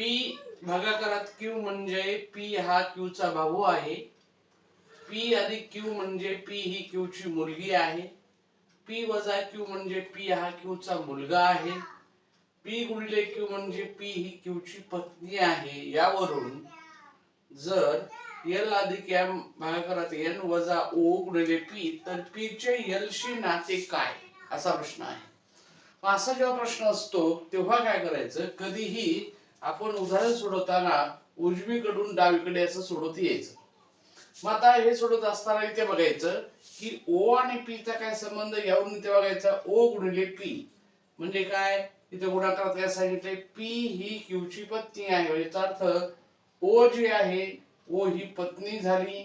P भागाकारात Q म्हणजे P हा क्यू चा भाऊ आहे. पी अधिक क्यू म्हणजे पी ही क्यू ची मुलगी आहे. पी वजा क्यू म्हणजे पी हा क्यू चा मुलगा आहे. पी गुणिले क्यू म्हणजे पी ही क्यू ची पत्नी आहे. यावरून जर एल अधिक एम भागाकारात एन वजा ओ गुणिले पी तर पी चे एल शी नाते काय? असा प्रश्न आहे. मग असा जेव्हा प्रश्न असतो तेव्हा काय करायचं? कधीही आपण उदाहरण सोडवताना उजवीकडून डावीकडे असं सोडवत यायचं. मग आता हे सोडत असताना इथे बघायचं की ओ आणि पी चा काय संबंध? यावरून इथे बघायचा ओ गुणिले पी म्हणजे काय? इथे गुणाकारात काय सांगितले पी ही क्यूची पत्नी आहे. म्हणजे याचा अर्थ ओ जी आहे ओ ही पत्नी झाली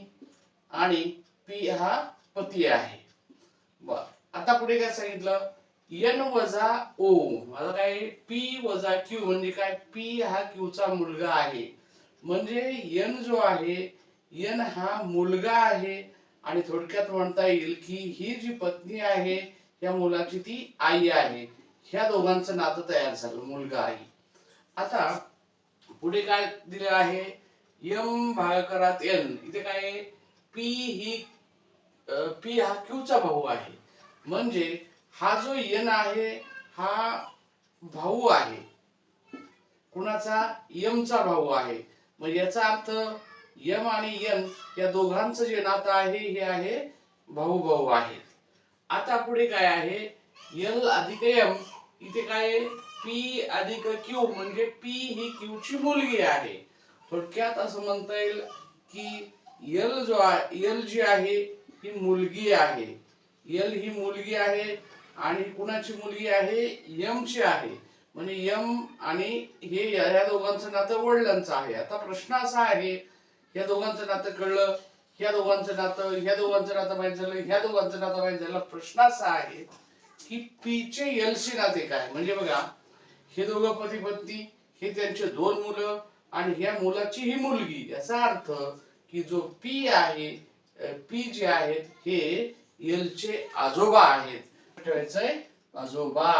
आणि पी हा पती आहे. बर. आता पुढे काय सांगितलं? एन वजा ओ आता काय पी वजा क्यू म्हणजे काय? पी हा क्यू चा मुलगा आहे. म्हणजे एन जो आहे एन हा मुलगा आहे. आणि थोडक्यात म्हणता येईल की ही जी पत्नी आहे या मुलाची ती आई आहे. ह्या दोघांचं नातं तयार झालं मुलगा आई आता पुढे काय दिलं आहे? यम भागाकारात एन इथे काय आहे? पी ही पी हा क्यूचा भाऊ आहे. म्हणजे हा जो यन आहे हा भाऊ आहे. कुणाचा? यमचा भाऊ आहे. मग याचा अर्थ यम आणि यन या दोघांचं जे नातं आहे हे आहे भाऊ भाऊ आहे. आता पुढे काय आहे? यल अधिक यम इथे काय आहे? पी अधिक क्यू म्हणजे पी ही क्यू ची मुलगी आहे. थोडक्यात असं म्हणता येईल की यल जो आहे यल जी आहे ही मुलगी आहे. यल ही मुलगी आहे आणि कुणाची मुलगी आहे? यमची आहे. म्हणजे यम आणि हे या या दोघांचं नातं वडिलांचं आहे. आता प्रश्न असा आहे या दोघांचं नातं कळलं ह्या दोघांचं नातं ह्या दोघांचं नातं माहीत झालं ह्या दोघांचं नातं माहीत झालं. प्रश्न असा आहे की पीचे एलशी नाते काय? म्हणजे बघा हे दोघं पती पत्नी हे त्यांचे दोन मुलं आणि ह्या मुलाची ही मुलगी. याचा अर्थ की जो पी आहे पी जे आहेत हे एलचे आजोबा आहेत. ठेवायचंय. आजोबा